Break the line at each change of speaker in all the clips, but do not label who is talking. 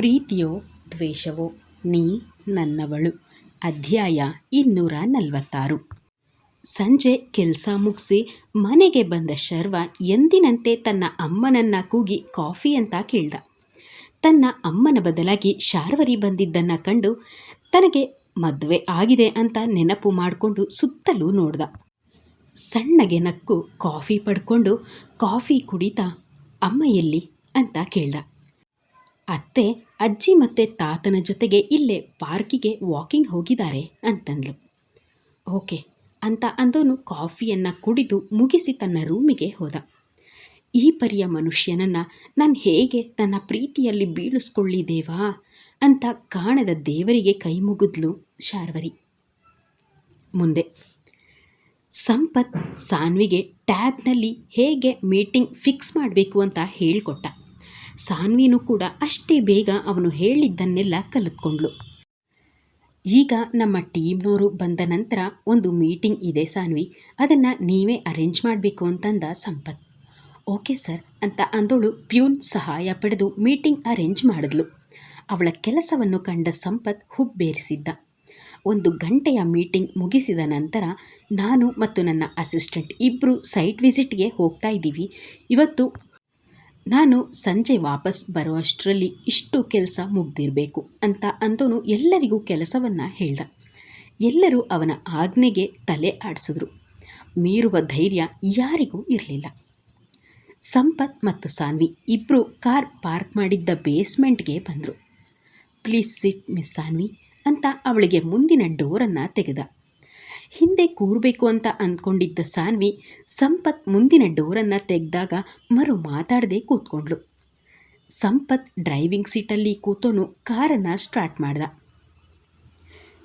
ಪ್ರೀತಿಯೋ ದ್ವೇಷವೋ ನೀ ನನ್ನವಳು. ಅಧ್ಯಾಯ ಇನ್ನೂರ ನಲವತ್ತಾರು. ಸಂಜೆ ಕೆಲಸ ಮುಗಿಸಿ ಮನೆಗೆ ಬಂದ ಶರ್ವ ಎಂದಿನಂತೆ ತನ್ನ ಅಮ್ಮನನ್ನ ಕೂಗಿ ಕಾಫಿ ಅಂತ ಕೇಳ್ದ. ತನ್ನ ಅಮ್ಮನ ಬದಲಾಗಿ ಶಾರ್ವರಿ ಬಂದಿದ್ದನ್ನು ಕಂಡು ತನಗೆ ಮದುವೆ ಆಗಿದೆ ಅಂತ ನೆನಪು ಮಾಡಿಕೊಂಡು ಸುತ್ತಲೂ ನೋಡ್ದ. ಸಣ್ಣಗೆ ನಕ್ಕು ಕಾಫಿ ಪಡ್ಕೊಂಡು ಕಾಫಿ ಕುಡಿತಾ, ಅಮ್ಮ ಎಲ್ಲಿ? ಅಂತ ಕೇಳ್ದ. ಅತ್ತೆ ಅಜ್ಜಿ ಮತ್ತೆ ತಾತನ ಜೊತೆಗೆ ಇಲ್ಲೇ ಪಾರ್ಕಿಗೆ ವಾಕಿಂಗ್ ಹೋಗಿದ್ದಾರೆ ಅಂತಂದ್ಲು. ಓಕೆ, ಅಂತ ಅಂದೋನು ಕಾಫಿಯನ್ನು ಕುಡಿದು ಮುಗಿಸಿ ತನ್ನ ರೂಮಿಗೆ ಹೋದ. ಈ ಪರಿಯ ಮನುಷ್ಯನನ್ನು ನಾನು ಹೇಗೆ ತನ್ನ ಪ್ರೀತಿಯಲ್ಲಿ ಬೀಳಿಸ್ಕೊಳ್ಳಿ ದೇವಾ ಅಂತ ಕಾಣದ ದೇವರಿಗೆ ಕೈ ಮುಗಿದ್ಲು ಶಾರ್ವರಿ. ಮುಂದೆ, ಸಂಪತ್ ಸಾನ್ವಿಗೆ ಟ್ಯಾಬ್ನಲ್ಲಿ ಹೇಗೆ ಮೀಟಿಂಗ್ ಫಿಕ್ಸ್ ಮಾಡಬೇಕು ಅಂತ ಹೇಳಿಕೊಟ್ಟ. ಸಾನ್ವಿನೂ ಕೂಡ ಅಷ್ಟೇ ಬೇಗ ಅವನು ಹೇಳಿದ್ದನ್ನೆಲ್ಲ ಕಲಿತ್ಕೊಂಡ್ಳು. ಈಗ ನಮ್ಮ ಟೀಮ್ನವರು ಬಂದ ನಂತರ ಒಂದು ಮೀಟಿಂಗ್ ಇದೆ ಸಾನ್ವಿ, ಅದನ್ನು ನೀವೇ ಅರೇಂಜ್ ಮಾಡಬೇಕು ಅಂತಂದ ಸಂಪತ್. ಓಕೆ ಸರ್ ಅಂತ ಅಂದೋಳು ಪ್ಯೂನ್ ಸಹಾಯ ಪಡೆದು ಮೀಟಿಂಗ್ ಅರೇಂಜ್ ಮಾಡಿದ್ಲು. ಅವಳ ಕೆಲಸವನ್ನು ಕಂಡ ಸಂಪತ್ ಹುಬ್ಬೇರಿಸಿದ್ದ. ಒಂದು ಗಂಟೆಯ ಮೀಟಿಂಗ್ ಮುಗಿಸಿದ ನಂತರ ನಾನು ಮತ್ತು ನನ್ನ ಅಸಿಸ್ಟೆಂಟ್ ಇಬ್ಬರು ಸೈಟ್ ವಿಸಿಟ್ಗೆ ಹೋಗ್ತಾ ಇದ್ದೀವಿ. ಇವತ್ತು ನಾನು ಸಂಜೆ ವಾಪಸ್ ಬರುವಷ್ಟರಲ್ಲಿ ಇಷ್ಟು ಕೆಲಸ ಮುಗ್ದಿರಬೇಕು ಅಂತ ಅಂದೋನು ಎಲ್ಲರಿಗೂ ಕೆಲಸವನ್ನು ಹೇಳ್ದ. ಎಲ್ಲರೂ ಅವನ ಆಜ್ಞೆಗೆ ತಲೆ ಆಡಿಸಿದ್ರು. ಮೀರುವ ಧೈರ್ಯ ಯಾರಿಗೂ ಇರಲಿಲ್ಲ. ಸಂಪತ್ ಮತ್ತು ಸಾನ್ವಿ ಇಬ್ಬರು ಕಾರ್ ಪಾರ್ಕ್ ಮಾಡಿದ್ದ ಬೇಸ್ಮೆಂಟ್ಗೆ ಬಂದರು. ಪ್ಲೀಸ್ ಸಿಟ್ ಮಿಸ್ ಸಾನ್ವಿ ಅಂತ ಅವಳಿಗೆ ಮುಂದಿನ ಡೋರನ್ನು ತೆಗೆದ. ಹಿಂದೆ ಕೂರಬೇಕು ಅಂತ ಅಂದ್ಕೊಂಡಿದ್ದ ಸಾನ್ವಿ ಸಂಪತ್ ಮುಂದಿನ ಡೋರನ್ನು ತೆಗೆದಾಗ ಮರು ಮಾತಾಡದೆ ಕೂತ್ಕೊಂಡ್ಳು. ಸಂಪತ್ ಡ್ರೈವಿಂಗ್ ಸೀಟಲ್ಲಿ ಕೂತೋನು ಕಾರನ್ನು ಸ್ಟಾರ್ಟ್ ಮಾಡ್ದ.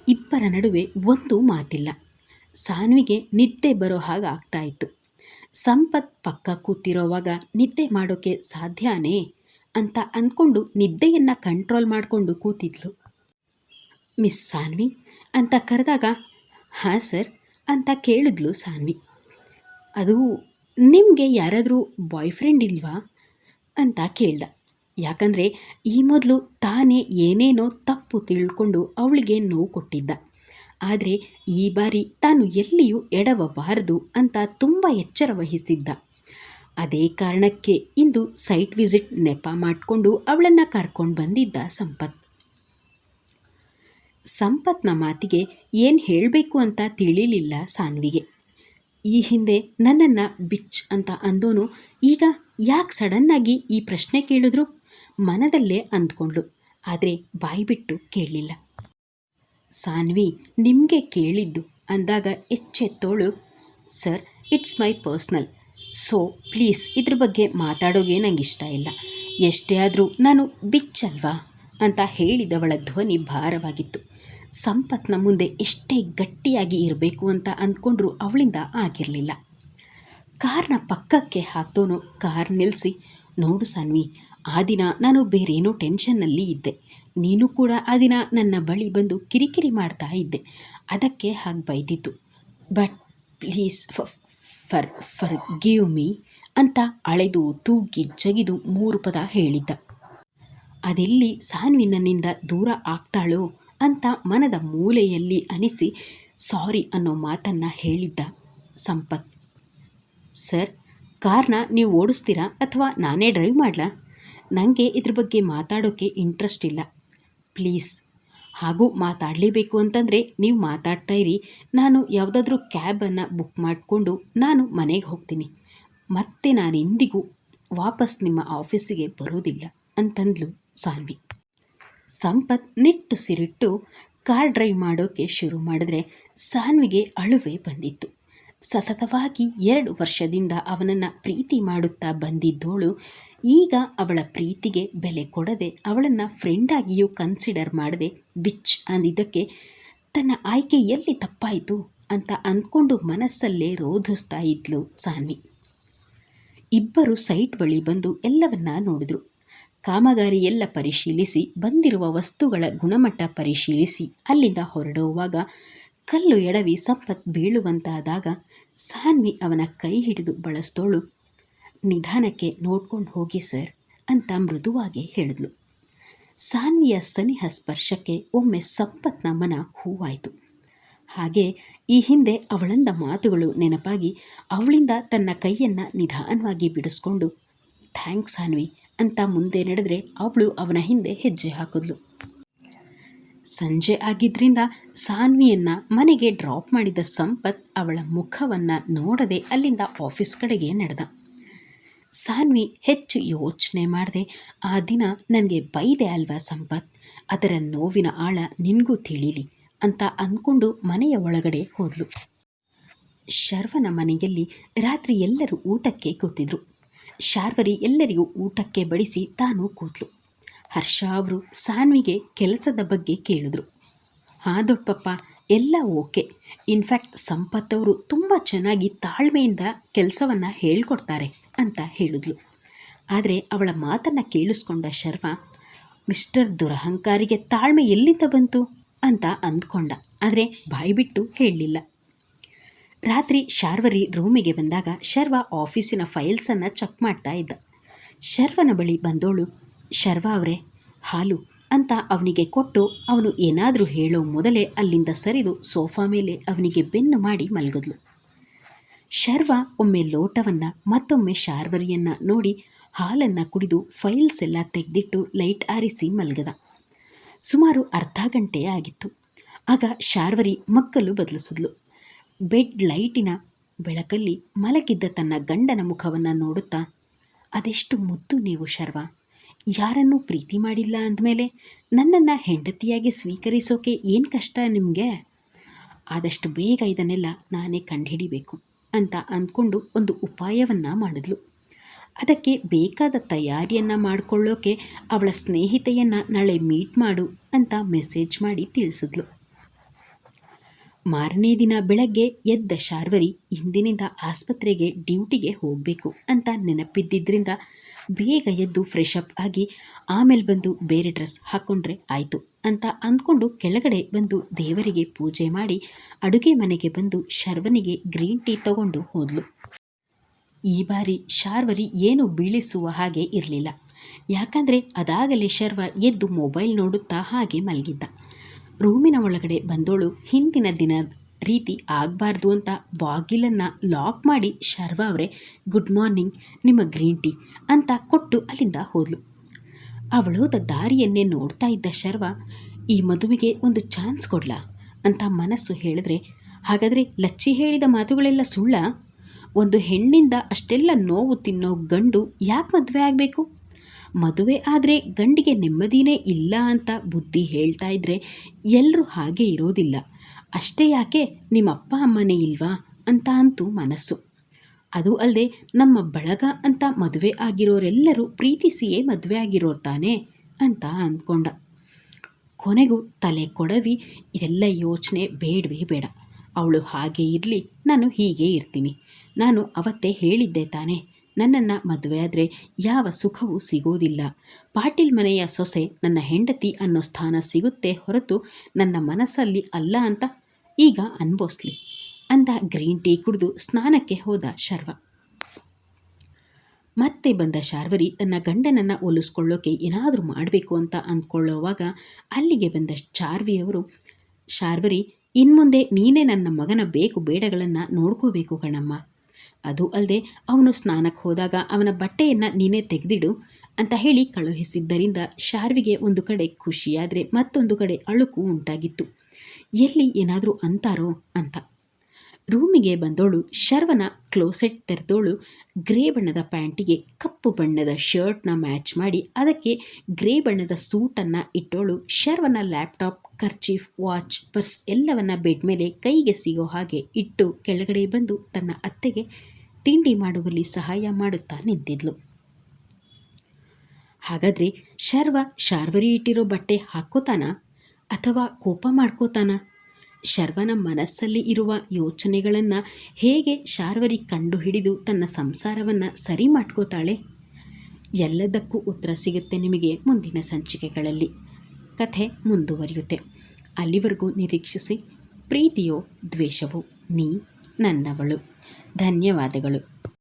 ಇಬ್ಬರ ನಡುವೆ ಒಂದು ಮಾತಿಲ್ಲ. ಸಾನ್ವಿಗೆ ನಿದ್ದೆ ಬರೋ ಹಾಗೆ ಆಗ್ತಾ ಸಂಪತ್ ಪಕ್ಕ ಕೂತಿರೋವಾಗ ನಿದ್ದೆ ಮಾಡೋಕ್ಕೆ ಸಾಧ್ಯನೇ ಅಂತ ಅಂದ್ಕೊಂಡು ನಿದ್ದೆಯನ್ನು ಕಂಟ್ರೋಲ್ ಮಾಡಿಕೊಂಡು ಕೂತಿದ್ಲು. ಮಿಸ್ ಸಾನ್ವಿ ಅಂತ ಕರೆದಾಗ ಹಾಂ ಸರ್, ಅಂತ ಕೇಳಿದ್ಲು ಸಾನ್ವಿ. ಅದು ನಿಮಗೆ ಯಾರಾದರೂ ಬಾಯ್ ಫ್ರೆಂಡ್ ಇಲ್ವಾ? ಅಂತ ಕೇಳ್ದ. ಯಾಕಂದರೆ ಈ ಮೊದಲು ತಾನೇ ಏನೇನೋ ತಪ್ಪು ತಿಳ್ಕೊಂಡು ಅವಳಿಗೆ ನೋವು ಕೊಟ್ಟಿದ್ದ. ಆದರೆ ಈ ಬಾರಿ ತಾನು ಎಲ್ಲಿಯೂ ಎಡವಬಾರದು ಅಂತ ತುಂಬ ಎಚ್ಚರ ವಹಿಸಿದ್ದ. ಅದೇ ಕಾರಣಕ್ಕೆ ಇಂದು ಸೈಟ್ ವಿಸಿಟ್ ನೆಪ ಮಾಡಿಕೊಂಡು ಅವಳನ್ನು ಕರ್ಕೊಂಡು ಬಂದಿದ್ದ ಸಂಪತ್. ಸಂಪತ್ನ ಮಾತಿಗೆ ಏನು ಹೇಳಬೇಕು ಅಂತ ತಿಳಿಲಿಲ್ಲ ಸಾನ್ವಿಗೆ. ಈ ಹಿಂದೆ ನನ್ನನ್ನು ಬಿಚ್ ಅಂತ ಅಂದೋನು ಈಗ ಯಾಕೆ ಸಡನ್ನಾಗಿ ಈ ಪ್ರಶ್ನೆ ಕೇಳಿದ್ರು? ಮನದಲ್ಲೇ ಅಂದ್ಕೊಂಡ್ಳು, ಆದರೆ ಬಾಯ್ಬಿಟ್ಟು ಕೇಳಲಿಲ್ಲ. ಸಾನ್ವಿ, ನಿಮಗೆ ಕೇಳಿದ್ದು ಅಂದಾಗ ಎಚ್ಚೆತ್ತೋಳು, sir, it's my personal. So, please ಇದ್ರ ಬಗ್ಗೆ ಮಾತಾಡೋಗೆ ನಂಗೆ ಇಷ್ಟ ಇಲ್ಲ. ಎಷ್ಟೇ ಆದರೂ ನಾನು ಬಿಚ್ಚಲ್ವಾ ಅಂತ ಹೇಳಿದವಳ ಧ್ವನಿ ಭಾರವಾಗಿತ್ತು. ಸಂಪತ್ನ ಮುಂದೆ ಎಷ್ಟೇ ಗಟ್ಟಿಯಾಗಿ ಇರಬೇಕು ಅಂತ ಅಂದ್ಕೊಂಡ್ರೂ ಅವಳಿಂದ ಆಗಿರಲಿಲ್ಲ. ಕಾರ್ನ ಪಕ್ಕಕ್ಕೆ ಹಾಕ್ದೋನು ಕಾರ್ ನಿಲ್ಲಿಸಿ ನೋಡು ಸಾನ್ವಿ, ಆ ದಿನ ನಾನು ಬೇರೇನೋ ಟೆನ್ಷನ್ನಲ್ಲಿ ಇದ್ದೆ. ನೀನು ಕೂಡ ಆ ದಿನ ನನ್ನ ಬಳಿ ಬಂದು ಕಿರಿಕಿರಿ ಮಾಡ್ತಾ ಇದ್ದೆ. ಅದಕ್ಕೆ ಹಾಗೆ ಬೈದಿತ್ತು but please for forgive me ಅಂತ ಅಳೆದು ತೂಗಿ ಜಗಿದು ಮೂರು ಪದ ಹೇಳಿದ್ದ. ಅದೆಲ್ಲಿ ಸಾನ್ವಿ ನನ್ನಿಂದ ದೂರ ಆಗ್ತಾಳೋ ಅಂತ ಮನದ ಮೂಲೆಯಲ್ಲಿ ಅನಿಸಿ, ಸಾರಿ ಅನ್ನೋ ಮಾತನ್ನು ಹೇಳಿದ್ದ ಸಂಪತ್. ಸರ್, ಕಾರ್ನ ನೀವು ಓಡಿಸ್ತೀರಾ ಅಥವಾ ನಾನೇ ಡ್ರೈವ್ ಮಾಡಲಾ? ನನಗೆ ಇದ್ರ ಬಗ್ಗೆ ಮಾತಾಡೋಕ್ಕೆ ಇಂಟ್ರೆಸ್ಟ್ ಇಲ್ಲ. ಪ್ಲೀಸ್, ಹಾಗೂ ಮಾತಾಡಲೇಬೇಕು ಅಂತಂದರೆ ನೀವು ಮಾತಾಡ್ತಾ ಇರಿ. ನಾನು ಯಾವುದಾದ್ರೂ ಕ್ಯಾಬನ್ನು ಬುಕ್ ಮಾಡಿಕೊಂಡು ನಾನು ಮನೆಗೆ ಹೋಗ್ತೀನಿ. ಮತ್ತೆ ನಾನು ಇಂದಿಗೂ ವಾಪಸ್ ನಿಮ್ಮ ಆಫೀಸಿಗೆ ಬರೋದಿಲ್ಲ, ಅಂತಂದ್ಲು ಸಾನ್ವಿ. ಸಂಪತ್ ಸಿರಿಟ್ಟು ಕಾರ್ ಡ್ರೈವ್ ಮಾಡೋಕೆ ಶುರು ಮಾಡಿದ್ರೆ ಸಾನ್ವಿಗೆ ಅಳುವೆ ಬಂದಿತ್ತು. ಸತತವಾಗಿ ಎರಡು ವರ್ಷದಿಂದ ಅವನನ್ನು ಪ್ರೀತಿ ಮಾಡುತ್ತಾ ಬಂದಿದ್ದೋಳು, ಈಗ ಅವಳ ಪ್ರೀತಿಗೆ ಬೆಲೆ ಕೊಡದೆ ಅವಳನ್ನು ಫ್ರೆಂಡಾಗಿಯೂ ಕನ್ಸಿಡರ್ ಮಾಡದೆ ಬಿಚ್ ಅಂದಿದ್ದಕ್ಕೆ ತನ್ನ ಆಯ್ಕೆ ಎಲ್ಲಿ ತಪ್ಪಾಯಿತು ಅಂತ ಅಂದ್ಕೊಂಡು ಮನಸ್ಸಲ್ಲೇ ರೋಧಿಸ್ತಾ ಇದ್ಲು ಸಾನ್ವಿ. ಇಬ್ಬರು ಸೈಟ್ ಬಳಿ ಬಂದು ಎಲ್ಲವನ್ನ ನೋಡಿದ್ರು. ಕಾಮಗಾರಿ ಎಲ್ಲ ಪರಿಶೀಲಿಸಿ, ಬಂದಿರುವ ವಸ್ತುಗಳ ಗುಣಮಟ್ಟ ಪರಿಶೀಲಿಸಿ. ಅಲ್ಲಿಂದ ಹೊರಡುವಾಗ ಕಲ್ಲು ಎಡವಿ ಸಂಪತ್ ಬೀಳುವಂತಾದಾಗ ಸಾನ್ವಿ ಅವನ ಕೈ ಹಿಡಿದು ಬಳಸ್ತೋಳು, ನಿಧಾನಕ್ಕೆ ನೋಡ್ಕೊಂಡು ಹೋಗಿ ಸರ್ ಅಂತ ಮೃದುವಾಗಿ ಹೇಳಿದ್ಲು. ಸಾನ್ವಿಯ ಸನಿಹ ಸ್ಪರ್ಶಕ್ಕೆ ಒಮ್ಮೆ ಸಂಪತ್ನ ಮನ ಹೂವಾಯಿತು. ಹಾಗೆ ಈ ಹಿಂದೆ ಅವಳಂದ ಮಾತುಗಳು ನೆನಪಾಗಿ ಅವಳಿಂದ ತನ್ನ ಕೈಯನ್ನು ನಿಧಾನವಾಗಿ ಬಿಡಿಸ್ಕೊಂಡು, ಥ್ಯಾಂಕ್ಸ್ ಸಾನ್ವಿ ಅಂತ ಮುಂದೆ ನಡೆದರೆ ಅವಳು ಅವನ ಹಿಂದೆ ಹೆಜ್ಜೆ ಹಾಕಿದ್ಲು. ಸಂಜೆ ಆಗಿದ್ದರಿಂದ ಸಾನ್ವಿಯನ್ನು ಮನೆಗೆ ಡ್ರಾಪ್ ಮಾಡಿದ ಸಂಪತ್ ಅವಳ ಮುಖವನ್ನು ನೋಡದೆ ಅಲ್ಲಿಂದ ಆಫೀಸ್ ಕಡೆಗೆ ನಡೆದ. ಸಾನ್ವಿ ಹೆಚ್ಚು ಯೋಚನೆ ಮಾಡಿದೆ, ಆ ದಿನ ನನಗೆ ಬೈದೆ ಅಲ್ವಾ ಸಂಪತ್? ಅದರ ನೋವಿನ ಆಳ ನಿನಗೂ ತಿಳಿಲಿ ಅಂತ ಅಂದ್ಕೊಂಡು ಮನೆಯ ಒಳಗಡೆ ಹೋದ್ಲು. ಶರ್ವನ ಮನೆಯಲ್ಲಿ ರಾತ್ರಿ ಎಲ್ಲರೂ ಊಟಕ್ಕೆ ಕೂತಿದ್ರು. ಶಾರ್ವರಿ ಎಲ್ಲರಿಗೂ ಊಟಕ್ಕೆ ಬಡಿಸಿ ತಾನು ಕೂತ್ಲು. ಹರ್ಷ ಅವರು ಸಾನ್ವಿಗೆ ಕೆಲಸದ ಬಗ್ಗೆ ಕೇಳಿದ್ರು. ಹಾಂ ದೊಡ್ಡಪ್ಪ, ಎಲ್ಲ ಓಕೆ. ಇನ್ಫ್ಯಾಕ್ಟ್ ಸಂಪತ್ ಅವರು ತುಂಬ ಚೆನ್ನಾಗಿ ತಾಳ್ಮೆಯಿಂದ ಕೆಲಸವನ್ನು ಹೇಳ್ಕೊಡ್ತಾರೆ ಅಂತ ಹೇಳಿದ್ಲು. ಆದರೆ ಅವಳ ಮಾತನ್ನು ಕೇಳಿಸ್ಕೊಂಡ ಶರ್ಮ ಮಿಸ್ಟರ್ ದುರಹಂಕಾರಿಗೆ ತಾಳ್ಮೆ ಎಲ್ಲಿಂದ ಬಂತು? ಅಂತ ಅಂದ್ಕೊಂಡ. ಆದರೆ ಬಾಯ್ಬಿಟ್ಟು ಹೇಳಲಿಲ್ಲ ರಾತ್ರಿ ಶಾರ್ವರಿ ರೂಮಿಗೆ ಬಂದಾಗ ಶರ್ವ ಆಫೀಸಿನ ಫೈಲ್ಸನ್ನು ಚೆಕ್ ಮಾಡ್ತಾ ಇದ್ದ. ಶರ್ವನ ಬಳಿ ಬಂದೋಳು, ಶರ್ವ ಅವರೇ, ಹಾಲು ಅಂತ ಅವನಿಗೆ ಕೊಟ್ಟು ಅವನು ಏನಾದರೂ ಹೇಳೋ ಮೊದಲೇ ಅಲ್ಲಿಂದ ಸರಿದು ಸೋಫಾ ಮೇಲೆ ಅವನಿಗೆ ಬೆನ್ನು ಮಾಡಿ ಮಲಗಿದ್ಲು. ಶರ್ವ ಒಮ್ಮೆ ಲೋಟವನ್ನು, ಮತ್ತೊಮ್ಮೆ ಶಾರ್ವರಿಯನ್ನು ನೋಡಿ ಹಾಲನ್ನು ಕುಡಿದು ಫೈಲ್ಸ್ ಎಲ್ಲ ತೆಗೆದಿಟ್ಟು ಲೈಟ್ ಆರಿಸಿ ಮಲಗದ. ಸುಮಾರು ಅರ್ಧ ಗಂಟೆ ಆಗಿತ್ತು. ಆಗ ಶಾರ್ವರಿ ಮಕ್ಕಳು ಬದಲಿಸಿದ್ಲು. ಬೆಡ್ ಲೈಟಿನ ಬೆಳಕಲ್ಲಿ ಮಲಗಿದ್ದ ತನ್ನ ಗಂಡನ ಮುಖವನ್ನು ನೋಡುತ್ತಾ, ಅದೆಷ್ಟು ಮುದ್ದು ನೀವು ಶರ್ವ! ಯಾರನ್ನೂ ಪ್ರೀತಿ ಮಾಡಿಲ್ಲ ಅಂದಮೇಲೆ ನನ್ನನ್ನು ಹೆಂಡತಿಯಾಗಿ ಸ್ವೀಕರಿಸೋಕೆ ಏನು ಕಷ್ಟ ನಿಮಗೆ? ಆದಷ್ಟು ಬೇಗ ಇದನ್ನೆಲ್ಲ ನಾನೇ ಕಂಡುಹಿಡಿಬೇಕು ಅಂತ ಅಂದ್ಕೊಂಡು ಒಂದು ಉಪಾಯವನ್ನು ಮಾಡಿದ್ಲು. ಅದಕ್ಕೆ ಬೇಕಾದ ತಯಾರಿಯನ್ನು ಮಾಡಿಕೊಳ್ಳೋಕೆ ಅವಳ ಸ್ನೇಹಿತೆಯನ್ನು ನಾಳೆ ಮೀಟ್ ಮಾಡು ಅಂತ ಮೆಸೇಜ್ ಮಾಡಿ ತಿಳಿಸಿದ್ಲು. ಮಾರನೇ ದಿನ ಬೆಳಗ್ಗೆ ಎದ್ದ ಶಾರ್ವರಿ ಇಂದಿನಿಂದ ಆಸ್ಪತ್ರೆಗೆ ಡ್ಯೂಟಿಗೆ ಹೋಗಬೇಕು ಅಂತ ನೆನಪಿದ್ದಿದ್ದರಿಂದ ಬೇಗ ಎದ್ದು ಫ್ರೆಶ್ ಅಪ್ ಆಗಿ ಆಮೇಲೆ ಬಂದು ಬೇರೆ ಡ್ರೆಸ್ ಹಾಕ್ಕೊಂಡ್ರೆ ಆಯಿತು ಅಂತ ಅಂದ್ಕೊಂಡು ಕೆಳಗಡೆ ಬಂದು ದೇವರಿಗೆ ಪೂಜೆ ಮಾಡಿ ಅಡುಗೆ ಮನೆಗೆ ಬಂದು ಶರ್ವನಿಗೆ ಗ್ರೀನ್ ಟೀ ತಗೊಂಡು ಹೋದ್ಲು. ಈ ಬಾರಿ ಶಾರ್ವರಿ ಏನು ಬೀಳಿಸುವ ಹಾಗೆ ಇರಲಿಲ್ಲ. ಯಾಕಂದರೆ ಅದಾಗಲೇ ಶರ್ವ ಎದ್ದು ಮೊಬೈಲ್ ನೋಡುತ್ತಾ ಹಾಗೆ ಮಲಗಿದ್ದ. ರೂಮಿನ ಒಳಗಡೆ ಬಂದೋಳು ಹಿಂದಿನ ದಿನ ರೀತಿ ಆಗಬಾರ್ದು ಅಂತ ಬಾಗಿಲನ್ನು ಲಾಕ್ ಮಾಡಿ ಶರ್ವ ಅವರೇ, ಗುಡ್ ಮಾರ್ನಿಂಗ್, ನಿಮ್ಮ ಗ್ರೀನ್ ಟೀ ಅಂತ ಕೊಟ್ಟು ಅಲ್ಲಿಂದ ಹೋದಳು ಅವಳೋದ ದಾರಿಯನ್ನೇ ನೋಡ್ತಾ ಇದ್ದ ಶರ್ವ, ಈ ಮದುವೆಗೆ ಒಂದು ಚಾನ್ಸ್ ಕೊಡ್ಲಾ ಅಂತ ಮನಸ್ಸು ಹೇಳಿದ್ರೆ, ಹಾಗಾದರೆ ಲಚ್ಚಿ ಹೇಳಿದ ಮಾತುಗಳೆಲ್ಲ ಸುಳ್ಳ? ಒಂದು ಹೆಣ್ಣಿಂದ ಅಷ್ಟೆಲ್ಲ ನೋವು ತಿನ್ನೋ ಗಂಡು ಯಾಕೆ ಮದುವೆ ಆಗಬೇಕು? ಮದುವೆ ಆದರೆ ಗಂಡಿಗೆ ನೆಮ್ಮದಿನೇ ಇಲ್ಲ ಅಂತ ಬುದ್ಧಿ ಹೇಳ್ತಾ ಇದ್ರೆ ಎಲ್ಲರೂ ಹಾಗೆ ಇರೋದಿಲ್ಲ. ಅಷ್ಟೇ ಯಾಕೆ ನಿಮ್ಮ ಅಪ್ಪ ಅಮ್ಮನೇ ಇಲ್ವಾ ಅಂತ ಅಂತೂ ಮನಸ್ಸು. ಅದು ಅಲ್ಲದೆ ನಮ್ಮ ಬಳಗ ಅಂತ ಮದುವೆ ಆಗಿರೋರೆಲ್ಲರೂ ಪ್ರೀತಿಸಿಯೇ ಮದುವೆ ಆಗಿರೋರು ತಾನೇ ಅಂತ ಅಂದ್ಕೊಂಡ ಕೊನೆಗೂ ತಲೆ ಕೊಡವಿ ಇದೆಲ್ಲ ಯೋಚನೆ ಬೇಡವೇ ಬೇಡ. ಅವಳು ಹಾಗೆ ಇರಲಿ, ನಾನು ಹೀಗೆ ಇರ್ತೀನಿ. ನಾನು ಅವತ್ತೇ ಹೇಳಿದ್ದೆ ತಾನೇ. ನನ್ನನ್ನು ಮದುವೆಯಾದರೆ ಯಾವ ಸುಖವೂ ಸಿಗೋದಿಲ್ಲ. ಪಾಟೀಲ್ ಮನೆಯ ಸೊಸೆ ನನ್ನ ಹೆಂಡತಿ ಅನ್ನೋ ಸ್ಥಾನ ಸಿಗುತ್ತೆ ಹೊರತು ನನ್ನ ಮನಸ್ಸಲ್ಲಿ ಅಲ್ಲ ಅಂತ ಈಗ ಅನ್ಭವಿಸ್ಲಿ ಅಂದ ಗ್ರೀನ್ ಟೀ ಕುಡಿದು ಸ್ನಾನಕ್ಕೆ ಹೋದ ಶರ್ವ. ಮತ್ತೆ ಬಂದ ಶಾರ್ವರಿ ತನ್ನ ಗಂಡನನ್ನು ಒಲಿಸ್ಕೊಳ್ಳೋಕೆ ಏನಾದರೂ ಮಾಡಬೇಕು ಅಂತ ಅಂದ್ಕೊಳ್ಳೋವಾಗ ಅಲ್ಲಿಗೆ ಬಂದ ಶಾರ್ವಿಯವರು ಶಾರ್ವರಿ, ಇನ್ಮುಂದೆ ನೀನೇ ನನ್ನ ಮಗನ ಬೇಕು ಬೇಡಗಳನ್ನು ನೋಡ್ಕೋಬೇಕು ಕಣಮ್ಮ. ಅದು ಅಲ್ಲದೆ ಅವನು ಸ್ನಾನಕ್ಕೆ ಹೋದಾಗ ಅವನ ಬಟ್ಟೆಯನ್ನು ನೀನೇ ತೆಗೆದಿಡು ಅಂತ ಹೇಳಿ ಕಳುಹಿಸಿದ್ದರಿಂದ ಶಾರ್ವಿಗೆ ಒಂದು ಕಡೆ ಖುಷಿಯಾದರೆ ಮತ್ತೊಂದು ಕಡೆ ಅಳುಕು ಉಂಟಾಗಿತ್ತು. ಎಲ್ಲಿ ಏನಾದರೂ ಅಂತಾರೋ ಅಂತ. ರೂಮಿಗೆ ಬಂದೋಳು ಶರ್ವನ ಕ್ಲೋಸೆಟ್ ತೆರೆದೋಳು ಗ್ರೇ ಬಣ್ಣದ ಪ್ಯಾಂಟಿಗೆ ಕಪ್ಪು ಬಣ್ಣದ ಶರ್ಟ್ನ ಮ್ಯಾಚ್ ಮಾಡಿ ಅದಕ್ಕೆ ಗ್ರೇ ಬಣ್ಣದ ಸೂಟನ್ನು ಇಟ್ಟೋಳು ಶರ್ವನ ಲ್ಯಾಪ್ಟಾಪ್, ಕರ್ಚೀಫ್, ವಾಚ್, ಪರ್ಸ್ ಎಲ್ಲವನ್ನ ಬೆಡ್ ಮೇಲೆ ಕೈಗೆ ಸಿಗೋ ಹಾಗೆ ಇಟ್ಟು ಕೆಳಗಡೆ ಬಂದು ತನ್ನ ಅತ್ತೆಗೆ ತಿಂಡಿ ಮಾಡುವಲ್ಲಿ ಸಹಾಯ ಮಾಡುತ್ತಾ ನಿಂತಿದ್ಲು. ಹಾಗಾದರೆ ಶರ್ವ ಶಾರ್ವರಿ ಇಟ್ಟಿರೋ ಬಟ್ಟೆ ಹಾಕೋತಾನ ಅಥವಾ ಕೋಪ ಮಾಡ್ಕೋತಾನ? ಶರ್ವನ ಮನಸ್ಸಲ್ಲಿ ಇರುವ ಯೋಚನೆಗಳನ್ನು ಹೇಗೆ ಶಾರ್ವರಿ ಕಂಡುಹಿಡಿದು ತನ್ನ ಸಂಸಾರವನ್ನು ಸರಿ ಮಾಡ್ಕೋತಾಳೆ? ಎಲ್ಲದಕ್ಕೂ ಉತ್ತರ ಸಿಗುತ್ತೆ ನಿಮಗೆ ಮುಂದಿನ ಸಂಚಿಕೆಗಳಲ್ಲಿ. ಕಥೆ ಮುಂದುವರಿಯುತ್ತೆ. ಅಲ್ಲಿವರೆಗೂ ನಿರೀಕ್ಷಿಸಿ, ಪ್ರೀತಿಯೋ ದ್ವೇಷವೋ, ನೀ ನನ್ನವಳು. ಧನ್ಯವಾದಗಳು.